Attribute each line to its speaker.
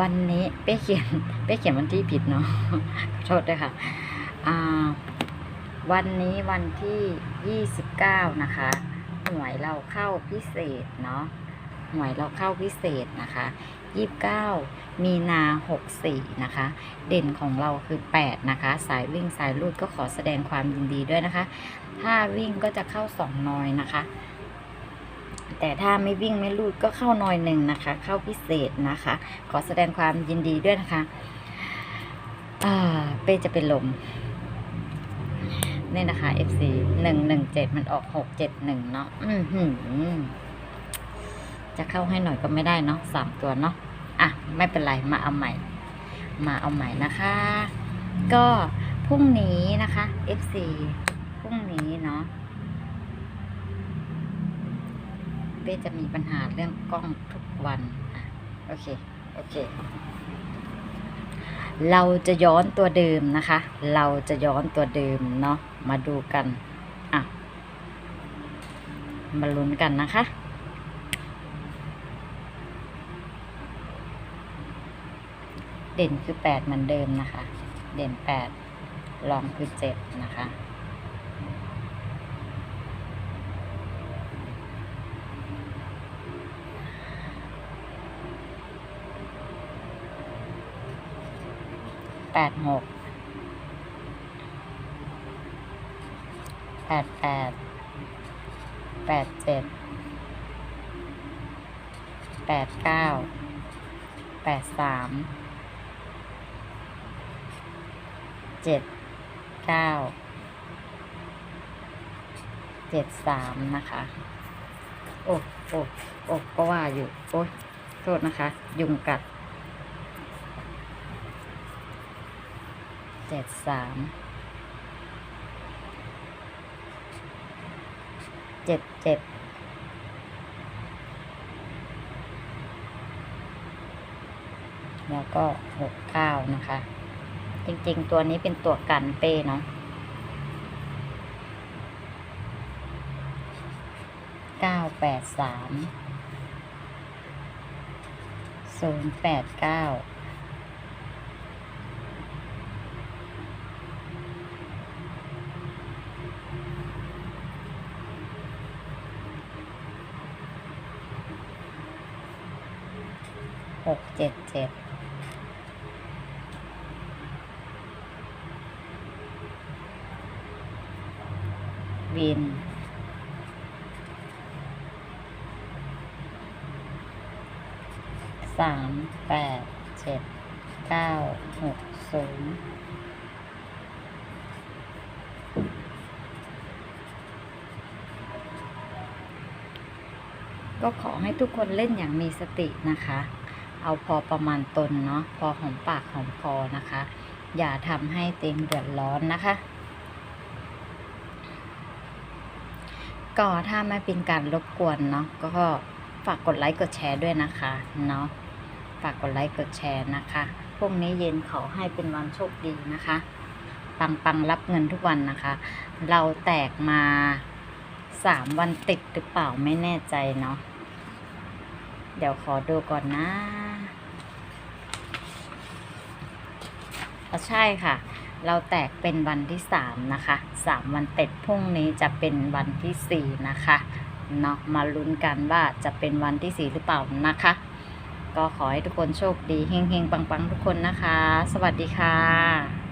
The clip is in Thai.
Speaker 1: วันนี้เป้เขียนเป้เขียนวันที่ผิดเนาะขอโทษด้วยค่ะวันนี้วันที่ 29 นะคะหวยเราเข้าพิเศษเนาะหวยเราเข้าพิเศษนะคะ 29 มีนา 64 นะคะ เด่นของเราคือ 8 นะคะ สายวิ่งสายลูดก็ขอแสดงความยินดีด้วยนะคะ ถ้าวิ่งก็จะเข้า 2 น้อยนะคะ แต่ถ้าไม่วิ่งไม่ลูดก็เข้านอยหนึ่งนะคะ เข้าพิเศษนะคะ ขอแสดงความยินดีด้วยนะคะเป้จะเป็นลมนี่นะคะ FC หนึ่งหนึ่งเจ็ดมันออกหกเจ็ดหนึ่งเนาะจะเข้าให้หน่อยก็ไม่ได้เนาะสามตัวเนาะอะ ไม่เป็นไรมาเอาใหม่ มาเอาใหม่นะคะ ก็พรุ่งนี้นะคะ FC พรุ่งนี้เนาะ เป้จะมีปัญหาเรื่องกล้องทุกวันโอเค โอเค เราจะย้อนตัวเดิมนะคะ เราจะย้อนตัวเดิมเนาะ มาดูกันอะมาลุ้นกันนะคะเด่นคือแปดเหมือนเดิมนะคะ เด่นแปดรองคือเจ็ดนะคะ แปดหกแปดแปดแปดเจ็ดแปดเก้าแปดสามเจ็ดเก้าเจ็ดสามนะคะโอ้โอ้โอ้ก็ว่าอยู่ โอ้ยโทษนะคะ ยุงกัด เจ็ดสามเจ็ดเจ็ดแล้วก็หกเก้านะคะ จริงๆ ตัวนี้เป็นตัวกันเป้เนาะเก้าแปดสามศูนย์แปดเก้า หกเจ็ดเจ็ดวินสามแปดเจ็ดเก้าหกศูนย์ก็ขอให้ทุกคนเล่นอย่างมีสตินะคะ เอาพอประมาณตนเนาะพอหอมปากหอมคอนะคะ อย่าทำให้เต็มเดือดร้อนนะคะก็ถ้าไม่เป็นการรบกวนเนาะก็ฝากกดไลค์กดแชร์ด้วยนะคะเนาะฝากกดไลค์กดแชร์นะคะพรุ่งนี้เย็นขอให้เป็นวันโชคดีนะคะปังปังรับเงินทุกวันนะคะ เราแตกมาสามวันติดหรือเปล่าไม่แน่ใจเนาะเดี๋ยวขอดูก่อนนะอ๋อ ใช่ค่ะ เราแตกเป็นวันที่สามนะคะสามวันเต็ดพรุ่งนี้จะเป็นวันที่สี่นะคะเนาะมาลุ้นกันว่าจะเป็นวันที่สี่หรือเปล่านะคะ ก็ขอให้ทุกคนโชคดีเฮงๆ ปังๆ ทุกคนนะคะ สวัสดีค่ะ